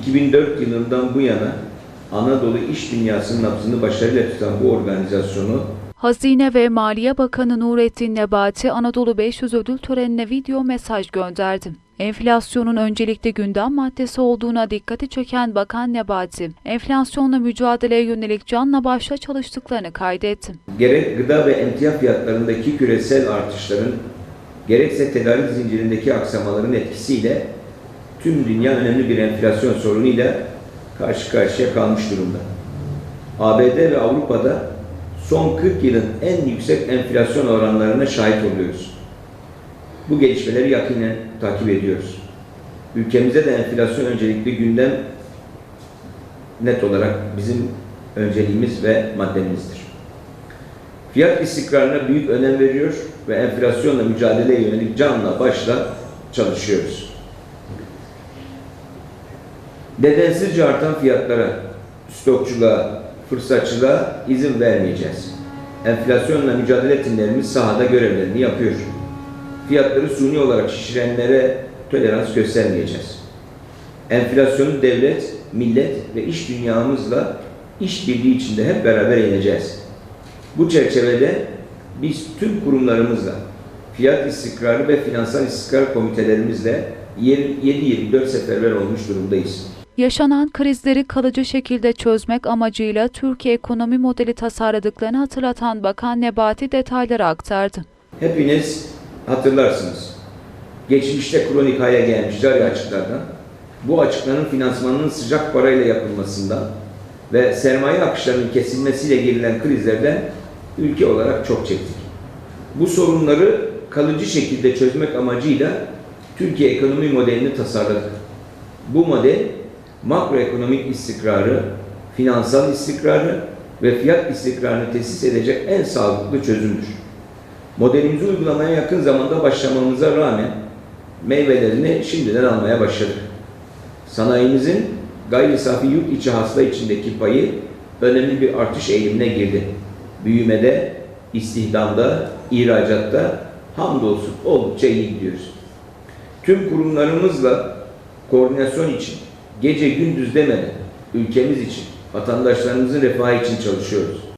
2004 yılından bu yana Anadolu iş dünyasının nabzını başarıyla tutan bu organizasyonu Hazine ve Maliye Bakanı Nurettin Nebati Anadolu 500 ödül törenine video mesaj gönderdi. Enflasyonun öncelikli gündem maddesi olduğuna dikkati çeken Bakan Nebati, enflasyonla mücadeleye yönelik canla başla çalıştıklarını kaydetti. gerek gıda ve emtia fiyatlarındaki küresel artışların gerekse tedarik zincirindeki aksamaların etkisiyle tüm dünya önemli bir enflasyon sorunuyla karşı karşıya kalmış durumda. ABD ve Avrupa'da son 40 yılın en yüksek enflasyon oranlarına şahit oluyoruz. Bu gelişmeleri yakinen takip ediyoruz. Ülkemizde de enflasyon öncelikli gündem net olarak bizim önceliğimiz ve maddemizdir. Fiyat istikrarına büyük önem veriyor ve enflasyonla mücadeleye yönelik canla başla çalışıyoruz. Nedensizce artan fiyatlara, stokçuluğa, fırsatçılığa izin vermeyeceğiz. Enflasyonla mücadele timlerimiz sahada görevlerini yapıyor. Fiyatları suni olarak şişirenlere tolerans göstermeyeceğiz. Enflasyonu devlet, millet ve iş dünyamızla işbirliği içinde hep beraber yeneceğiz. Bu çerçevede biz tüm kurumlarımızla, fiyat istikrarı ve finansal istikrar komitelerimizle 7-24 seferber olmuş durumdayız. Yaşanan krizleri kalıcı şekilde çözmek amacıyla Türkiye ekonomi modeli tasarladıklarını hatırlatan Bakan Nebati detayları aktardı. Hepiniz hatırlarsınız. Geçmişte kronik hale gelmiş cari açıklardan, bu açıkların finansmanının sıcak parayla yapılmasından ve sermaye akışlarının kesilmesiyle girilen krizlerden ülke olarak çok çektik. Bu sorunları kalıcı şekilde çözmek amacıyla Türkiye ekonomi modelini tasarladık. Bu model makroekonomik istikrarı, finansal istikrarı ve fiyat istikrarını tesis edecek en sağlıklı çözümdür. Modelimizi uygulamaya yakın zamanda başlamamıza rağmen meyvelerini şimdiden almaya başladık. Sanayimizin gayri safi yurt içi hasıla içindeki payı önemli bir artış eğilimine girdi. Büyümede, istihdamda, ihracatta hamdolsun oldukça iyi gidiyoruz. Tüm kurumlarımızla koordinasyon için gece gündüz demeden ülkemiz için, vatandaşlarımızın refahı için çalışıyoruz.